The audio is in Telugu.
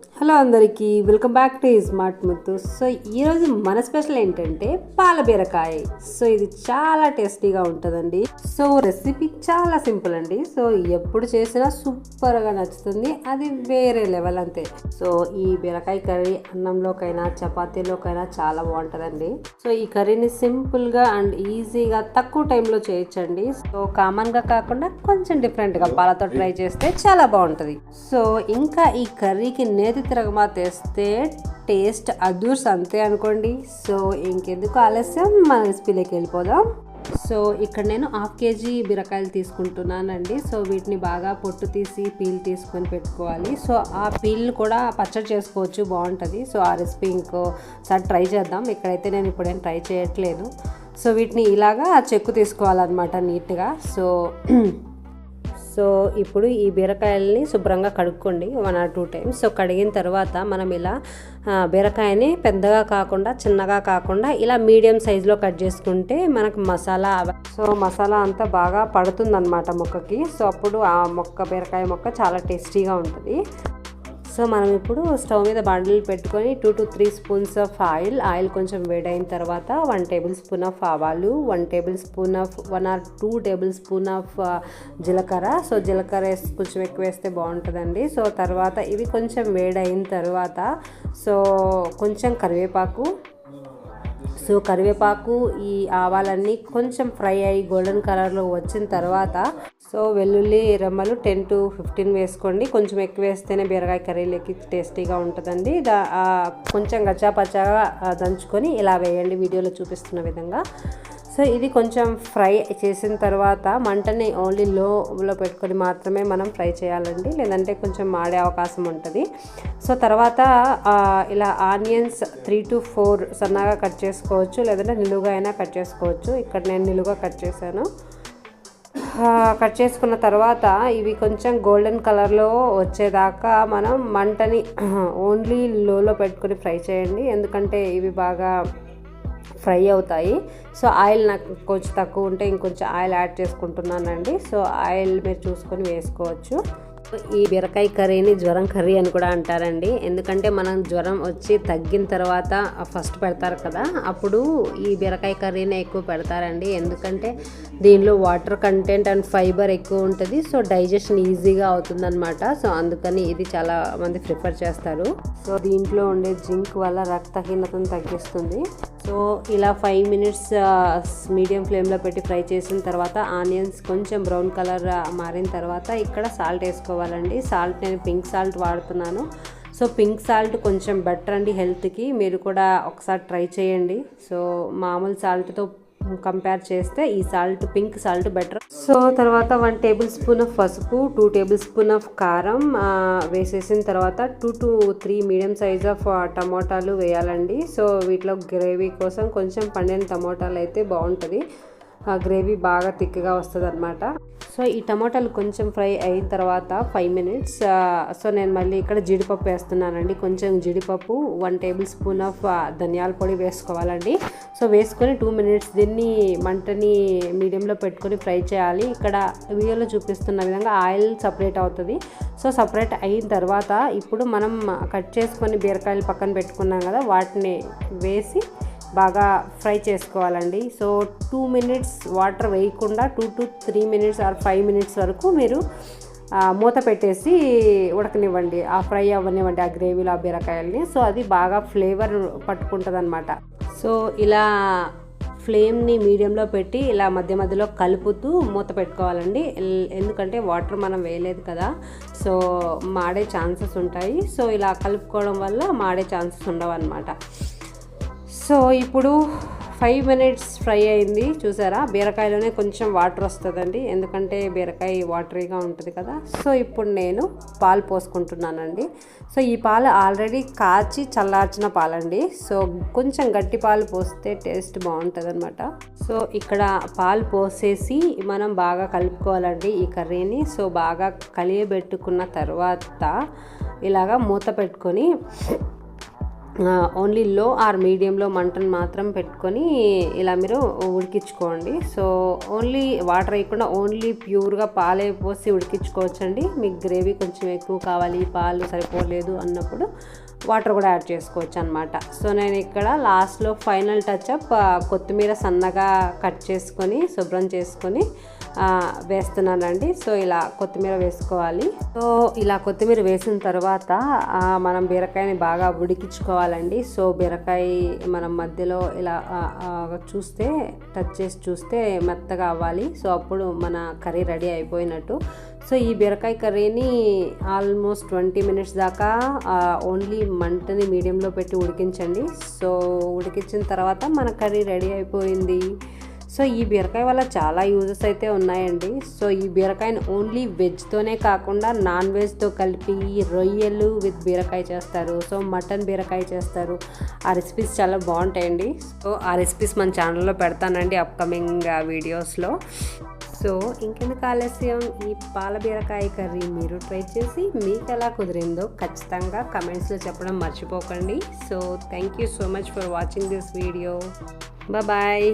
హలో అందరికీ welcome back to smart Muthu so ఈరోజు మన స్పెషల్ ఏంటంటే పాల బీరకాయ. సో ఇది చాలా టేస్టీగా ఉంటుందండి. సో రెసిపీ చాలా సింపుల్ అండి. సో ఎప్పుడు చేసినా సూపర్గా నచ్చుతుంది. అది వేరే లెవెల్ అంతే. సో ఈ బీరకాయ కర్రీ అన్నంలోకైనా చపాతీలోకైనా చాలా బాగుంటుందండి. సో ఈ కర్రీని సింపుల్గా అండ్ ఈజీగా తక్కువ టైంలో చేయొచ్చండి. సో కామన్గా కాకుండా కొంచెం డిఫరెంట్గా పాలతో ట్రై చేస్తే చాలా బాగుంటుంది. సో ఇంకా ఈ కర్రీకి చేతి తిరగమా తెస్తే టేస్ట్ అదూర్స్ అంతే అనుకోండి. సో ఇంకెందుకు ఆలస్యం? మన రెసిపీలోకి వెళ్ళిపోదాం. సో ఇక్కడ నేను హాఫ్ కేజీ బీరకాయలు తీసుకుంటున్నానండి. సో వీటిని బాగా పొట్టు తీసి పీల్ తీసుకొని పెట్టుకోవాలి. సో ఆ పీల్ కూడా పచ్చడి చేసుకోవచ్చు బాగుంటుంది. సో ఆ రెసిపీ ఇంకోసారి ట్రై చేద్దాం. ఇక్కడైతే నేను ఇప్పుడేం ట్రై చేయట్లేదు. సో వీటిని ఇలాగా చెక్కు తీసుకోవాలన్నమాట నీట్గా. సో సో ఇప్పుడు ఈ బీరకాయల్ని శుభ్రంగా కడుక్కోండి one or two times. So కడిగిన తర్వాత మనం ఇలా బీరకాయని పెద్దగా కాకుండా చిన్నగా కాకుండా ఇలా మీడియం సైజులో కట్ చేసుకుంటే మనకు మసాలా సో మసాలా అంతా బాగా పడుతుందన్నమాట మొక్కకి. సో అప్పుడు ఆ మొక్క బీరకాయ మొక్క చాలా టేస్టీగా ఉంటుంది. సో మనం ఇప్పుడు స్టవ్ మీద బండలు పెట్టుకొని two to three spoons of oil oil కొంచెం వేడైన తర్వాత వన్ టేబుల్ స్పూన్ ఆఫ్ ఆవాలు one tablespoon of one or two tablespoon of జీలకర్ర. సో జీలకర్ర వేసి కొంచెం ఎక్కువ వేస్తే బాగుంటుందండి. సో తర్వాత ఇవి కొంచెం వేడైన తర్వాత సో కొంచెం కరివేపాకు సో కరివేపాకు ఈ ఆవాలన్నీ కొంచెం ఫ్రై అయ్యి గోల్డెన్ కలర్లో వచ్చిన తర్వాత సో వెల్లుల్లి రెమ్మలు టెన్ టు ఫిఫ్టీన్ వేసుకోండి. కొంచెం ఎక్కువ వేస్తేనే బీరకాయ కర్రీలోకి టేస్టీగా ఉంటుందండి. దా కొంచెం గచ్చాపచ్చాగా దంచుకొని ఇలా వేయండి. వీడియోలో చూపిస్తున్న విధంగా. సో ఇది కొంచెం ఫ్రై చేసిన తర్వాత మంటని ఓన్లీ లోలో పెట్టుకొని మాత్రమే మనం ఫ్రై చేయాలండి. లేదంటే కొంచెం మాడే అవకాశం ఉంటుంది. సో తర్వాత ఇలా ఆనియన్స్ త్రీ టు ఫోర్ సన్నగా కట్ చేసుకోవచ్చు. లేదంటే నిలువుగా అయినా కట్ చేసుకోవచ్చు. ఇక్కడ నేను నిలువుగా కట్ చేశాను. కట్ చేసుకున్న తర్వాత ఇవి కొంచెం గోల్డెన్ కలర్లో వచ్చేదాకా మనం మంటని ఓన్లీ లోలో పెట్టుకొని ఫ్రై చేయండి. ఎందుకంటే ఇవి బాగా ఫ్రై అవుతాయి. సో ఆయిల్ నాకు కొంచెం తక్కువ ఉంటే ఇంకొంచెం ఆయిల్ యాడ్ చేసుకుంటున్నానండి. సో ఆయిల్ మీరు చూసుకొని వేసుకోవచ్చు. ఈ బీరకాయ కర్రీని జ్వరం కర్రీ అని కూడా అంటారండి. ఎందుకంటే మనం జ్వరం వచ్చి తగ్గిన తర్వాత ఫస్ట్ పెడతారు కదా అప్పుడు ఈ బీరకాయ కర్రీనే ఎక్కువ పెడతారండి. ఎందుకంటే దీనిలో వాటర్ కంటెంట్ అండ్ ఫైబర్ ఎక్కువ ఉంటుంది. సో డైజెషన్ ఈజీగా అవుతుందన్నమాట. సో అందుకని ఇది చాలా మంది ప్రిఫర్ చేస్తారు. సో దీంట్లో ఉండే జింక్ వల్ల రక్తహీనతను తగ్గిస్తుంది. సో ఇలా ఫైవ్ మినిట్స్ మీడియం ఫ్లేమ్లో పెట్టి ఫ్రై చేసిన తర్వాత ఆనియన్స్ కొంచెం బ్రౌన్ కలర్ మారిన తర్వాత ఇక్కడ సాల్ట్ వేసుకోవాలండి. సాల్ట్ నేను పింక్ సాల్ట్ వాడుతున్నాను. సో పింక్ సాల్ట్ కొంచెం బెటర్ అండి హెల్త్కి మీరు కూడా ఒకసారి ట్రై చేయండి. సో మామూలు సాల్ట్తో కంపేర్ చేస్తే ఈ salt pink salt better so తర్వాత వన్ టేబుల్ స్పూన్ ఆఫ్ పసుపు టూ టేబుల్ స్పూన్ ఆఫ్ కారం వేసేసిన తర్వాత two to three medium size of టమోటాలు వేయాలండి. సో వీటిలో గ్రేవీ కోసం కొంచెం పండిన టమోటాలు అయితే బాగుంటుంది. ఆ గ్రేవీ బాగా థిక్గా వస్తుంది అనమాట సో ఈ టమాటాలు కొంచెం ఫ్రై అయిన తర్వాత ఫైవ్ మినిట్స్ సో నేను మళ్ళీ ఇక్కడ జీడిపప్పు వేస్తున్నానండి. కొంచెం జీడిపప్పు వన్ టేబుల్ స్పూన్ ఆఫ్ ధనియాల పొడి వేసుకోవాలండి. సో వేసుకొని టూ మినిట్స్ దీన్ని మంటని మీడియంలో పెట్టుకొని ఫ్రై చేయాలి. ఇక్కడ వీడియోలో చూపిస్తున్న విధంగా ఆయిల్ సపరేట్ అవుతుంది. సో సపరేట్ అయిన తర్వాత ఇప్పుడు మనం కట్ చేసుకొని బీరకాయలు పక్కన పెట్టుకున్నాం కదా వాటిని వేసి బాగా ఫ్రై చేసుకోవాలండి. సో టూ మినిట్స్ వాటర్ వేయకుండా two to three minutes or five minutes వరకు మీరు మూత పెట్టేసి ఉడకనివ్వండి. ఆ ఫ్రై అవ్వనివ్వండి ఆ గ్రేవీలో ఆ బీరకాయల్ని. సో అది బాగా ఫ్లేవర్ పట్టుకుంటుంది సో ఇలా ఫ్లేమ్ని మీడియంలో పెట్టి ఇలా మధ్య మధ్యలో కలుపుతూ మూత పెట్టుకోవాలండి. ఎల్- ఎందుకంటే వాటర్ మనం వేయలేదు కదా. సో మాడే ఛాన్సెస్ ఉంటాయి. సో ఇలా కలుపుకోవడం వల్ల మాడే ఛాన్సెస్ ఉండవు అనమాట సో ఇప్పుడు ఫైవ్ మినిట్స్ ఫ్రై అయింది చూసారా? బీరకాయలోనే కొంచెం వాటర్ వస్తుందండి. ఎందుకంటే బీరకాయ వాటరీగా ఉంటుంది కదా. సో ఇప్పుడు నేను పాలు పోసుకుంటున్నానండి. సో ఈ పాలు ఆల్రెడీ కాచి చల్లార్చిన పాలండి. సో కొంచెం గట్టి పాలు పోస్తే టేస్ట్ బాగుంటుంది అనమాట సో ఇక్కడ పాలు పోసేసి మనం బాగా కలుపుకోవాలండి ఈ కర్రీని. సో బాగా కలియబెట్టుకున్న తర్వాత ఇలాగా మూత పెట్టుకొని ఓన్లీ లో ఆర్ మీడియంలో మంటను మాత్రం పెట్టుకొని ఇలా మీరు ఉడికించుకోండి. సో ఓన్లీ వాటర్ వేయకుండా ఓన్లీ ప్యూర్గా పాలే పోసి ఉడికించుకోవచ్చండి. మీకు గ్రేవీ కొంచెం ఎక్కువ కావాలి పాలు సరిపోలేదు అన్నప్పుడు వాటర్ కూడా యాడ్ చేసుకోవచ్చు అనమాట సో నేను ఇక్కడ లాస్ట్లో ఫైనల్ టచ్ అప్ కొత్తిమీర సన్నగా కట్ చేసుకొని శుభ్రం చేసుకొని వేస్తున్నానండి. సో ఇలా కొత్తిమీర వేసుకోవాలి. సో ఇలా కొత్తిమీర వేసిన తర్వాత మనం బీరకాయని బాగా ఉడికించుకోవాలండి. సో బీరకాయ మనం మధ్యలో ఇలా చూస్తే టచ్ చేసి చూస్తే మెత్తగా అవ్వాలి. సో అప్పుడు మన కర్రీ రెడీ అయిపోయినట్టు. సో ఈ బీరకాయ కర్రీని ఆల్మోస్ట్ ట్వంటీ మినిట్స్ దాకా ఓన్లీ మంటని మీడియంలో పెట్టి ఉడికించండి. సో ఉడికించిన తర్వాత మన కర్రీ రెడీ అయిపోయింది. సో ఈ బీరకాయ వల్ల చాలా యూజెస్ అయితే ఉన్నాయండి. సో ఈ బీరకాయని ఓన్లీ వెజ్తోనే కాకుండా నాన్ వెజ్తో కలిపి రొయ్యలు విత్ బీరకాయ చేస్తారు. సో మటన్ బీరకాయ చేస్తారు. ఆ రెసిపీస్ చాలా బాగుంటాయండి. సో ఆ రెసిపీస్ మన ఛానల్లో పెడతానండి అప్కమింగ్ వీడియోస్లో సో ఇంకెందుకు ఆలస్యం? ఈ పాల బీరకాయ కర్రీ మీరు ట్రై చేసి మీకు ఎలా కుదిరిందో ఖచ్చితంగా కమెంట్స్లో చెప్పడం మర్చిపోకండి. So thank you so much for watching this video bye